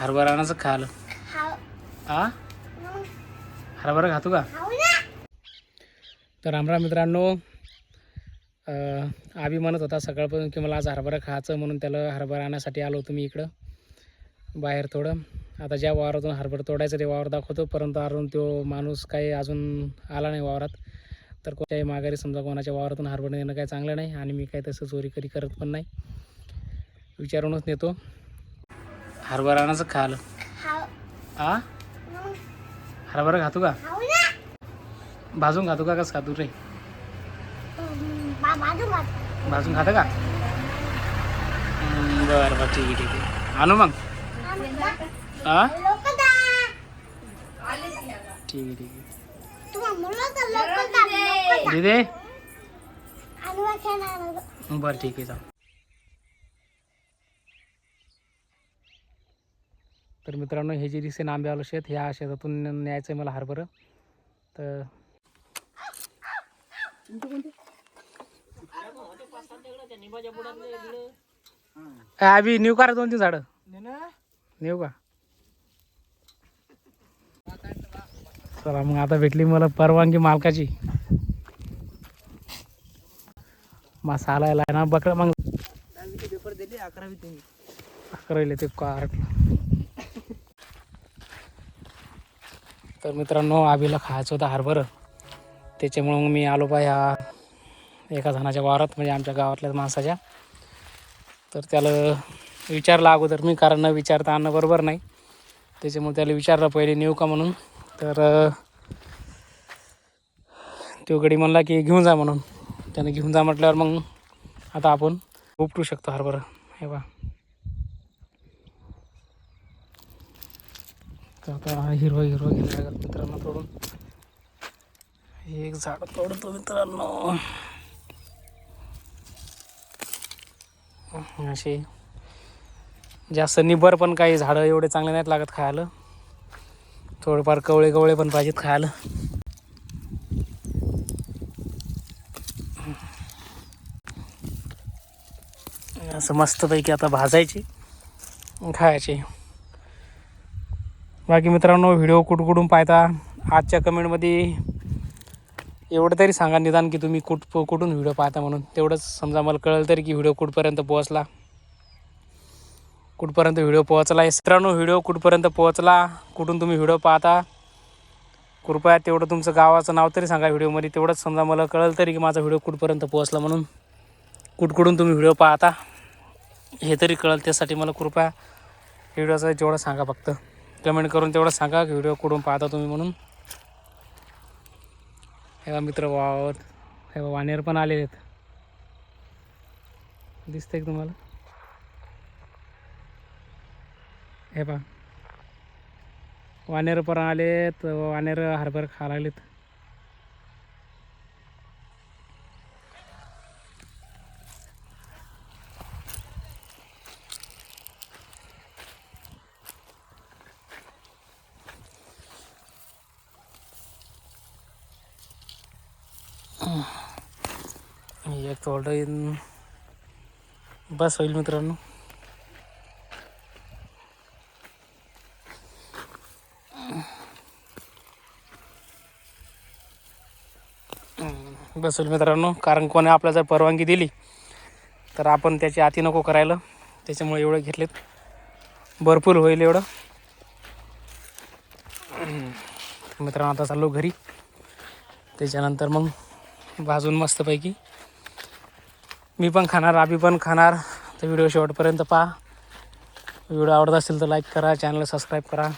हरभरा आणायचं खायला आ? हरभरा खातो का? तर रामराम मित्रांनो आबी म्हणत होता सकाळपासून की मला आज हरभरा खायचं म्हणून त्याला हरभरा आणण्यासाठी आलो होतो मी इकडं बाहेर थोडं. आता ज्या वावरातून हरभरा तोडायचं ते वावर दाखवतो परंतु अजून तो माणूस काही अजून आला नाही वावरात. तर कोणत्याही माघारी समजा कोणाच्या वावरातून हरभरा नेणं काही चांगलं नाही आणि मी काही तसं चोरी करी करत पण नाही. विचारूनच नेतो. हरभरा आणायचं खायला आ? हरभरा खातो का? भाजून खातो का? कसं खातो रे? भाजून खातं. का? बरं बरं ठीक आहे ठीक आहे. आणू मग? हा ठीक आहे ठीक आहे. दिदे? बरं ठीक आहे चाल तर मित्रांनो हे जे दिसे आंब्यावालं शेत ह्या शेतातून न्यायचं आहे मला हरभरं. तर अभि नेऊ का रे दोन तीन झाडं नेऊ का? चला मग आता भेटली मला परवानगी मालकाची. मसाला ना बकरा मग अकरावी ते. कार्ट तर मित्रांनो आबीला खायचं होतं हरभरं त्याच्यामुळं मग मी आलो बा ह्या एका जणाच्या वावरात म्हणजे आमच्या गावातल्या माणसाच्या. तर त्याला विचारलं अगोदर मी कारण न विचारता आणणं बरोबर नाही. त्याच्यामुळे त्याला विचारलं पहिले नेऊ का म्हणून? तर तो गडी म्हणला की घेऊन जा म्हणून. त्याने घेऊन जा म्हटल्यावर मग आता आपण उपटू शकतो हरभरं हे बा तर आता हिरवा हिरवा घ्यायला लागत मित्रांनो तोडून. एक झाड तोडतो मित्रांनो. असे जास्त निबर पण काही झाडं एवढे चांगले नाहीत लागत खायला. थोडेफार कवळे कवळे पण पाहिजेत खायला. असं मस्तपैकी आता भाजायची खायची. बाकी मित्रांनो व्हिडिओ कुठकुठून पाहता आजच्या कमेंटमध्ये एवढं तरी सांगा निदान की तुम्ही कुठ कुठून व्हिडिओ पाहता म्हणून. तेवढंच समजा मला कळलं तरी की व्हिडिओ कुठपर्यंत पोहोचला. कुठपर्यंत व्हिडिओ पोहोचला. मित्रांनो व्हिडिओ कुठपर्यंत पोहोचला कुठून तुम्ही व्हिडिओ पाहता कृपया तेवढं तुमचं गावाचं नाव तरी सांगा व्हिडिओमध्ये. तेवढंच समजा मला कळलं तरी की माझा व्हिडिओ कुठपर्यंत पोहोचला म्हणून. कुठकुठून तुम्ही व्हिडिओ पाहता हे तरी कळेल. त्यासाठी मला कृपया व्हिडिओचं जेवढं सांगा फक्त. कमेंट करून तेवढं सांगा की व्हिडिओ कुठून पाहता तुम्ही म्हणून. हे बा मित्र वावर हे बा वानेर पण आलेले आहेत. दिसतंय का तुम्हाला? हे पा वानेर पण आलेत वानेर हरभर खायला लागलेत. एक ऑर्डर इन बस होईल मित्रांनो. बस होईल मित्रांनो. कारण कोणी आपल्या जर परवानगी दिली तर आपण त्याची आती नको करायला. त्याच्यामुळे एवढं घेतलेत. भरपूर होईल एवढं. मित्रांनो आता चाललो घरी. त्याच्यानंतर मग भाजून मस्तपैकी. मी पण खाणार आबी पण खाणार. तर व्हिडिओ शेवटपर्यंत पहा. व्हिडिओ आवडत असेल तर लाईक करा चॅनल सबस्क्राईब करा.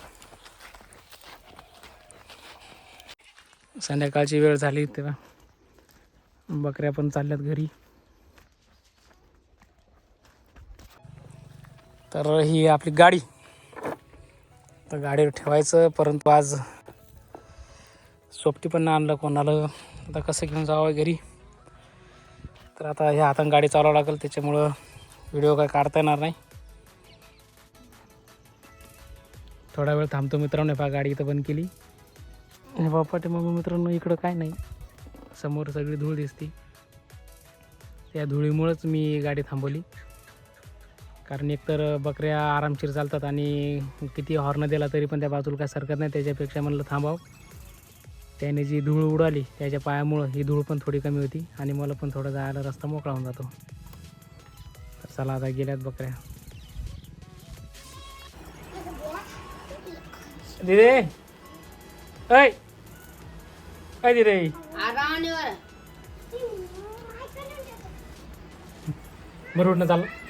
संध्याकाळची वेळ झाली तेव्हा बकऱ्या पण चालल्यात घरी. तर ही आपली गाडी. तर गाडीवर ठेवायचं परंतु आज सोबती पण आणलं कोणाला. आता कसं घेऊन जावं घरी? तर आता ह्या हातानं गाडी चालवावं लागेल त्याच्यामुळं व्हिडिओ काय काढता येणार नाही. थोडा वेळ थांबतो मित्रांनो पहा गाडी इथं बंद केली. हे बापा ते मग मित्रांनो इकडं काय नाही. समोर सगळी धूळ दिसते. त्या धुळीमुळंच मी गाडी थांबवली. कारण एकतर बकऱ्या आरामशीर चालतात आणि किती हॉर्न दिला तरी पण त्या बाजूला काय सरकत नाही त्याच्यापेक्षा म्हणलं थांबाव. त्याने जी धूळ उडाली त्याच्या पायामुळं ही धूळ पण थोडी कमी होती आणि मला पण थोडं जायला रस्ता मोकळा होऊन जातो. तर चला आता गेल्यात बकऱ्या. दिदे! ऐ! काय दिदे? बरं उठणं चाललं चला.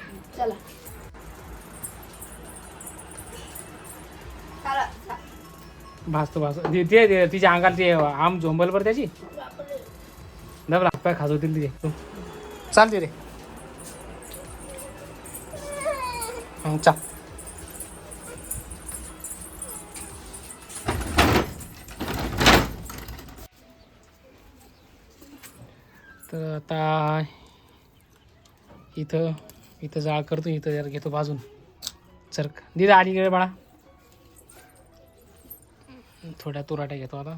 भासतो भास ते ते- तिच्या अंगाला ते आम झोंबल बरं त्याची. दबला हातपाय खाजवतील तिथे तू. चालते रे. हं, चाल. तर आता इथं इथं जाळ करतो इथं जरा घेतो बाजून चरक. दिला अलीकडे बाळा. थोड्या तुराट्या घेतो आता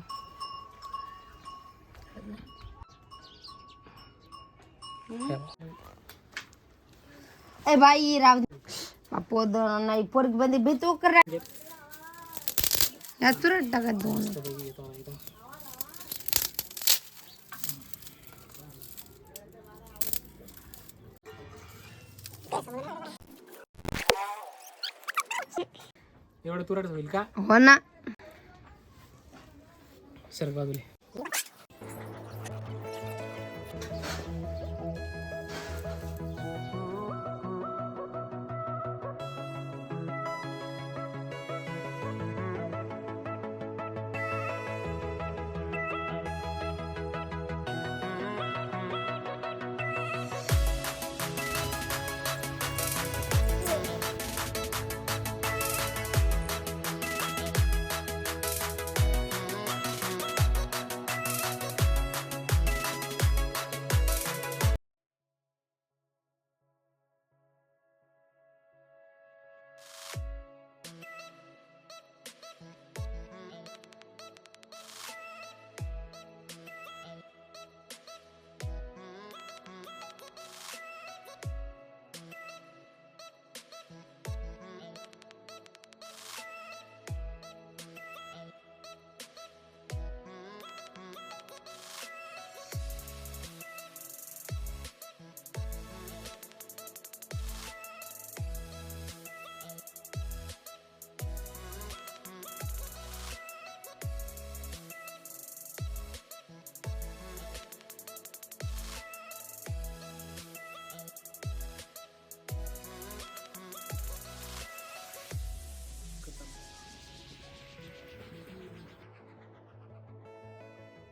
ए बाई राव बापो दोन नाही पोरगी बंदी भेटू कर या तुरंत टाकत दोन एवढं तुरट होईल का? हो ना। सर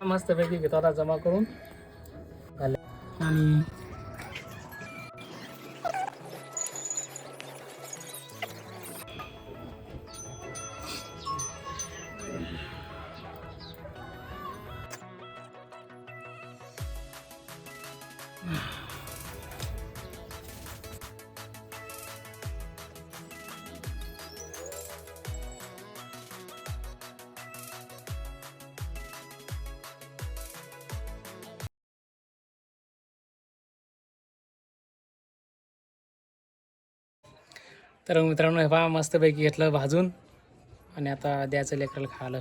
मस्तपैकी घेतो आता जमा करून. आणि तर मित्रांनो हे पहा मस्तपैकी घेतलं भाजून. आणि आता द्यायचं लेकराला खायला.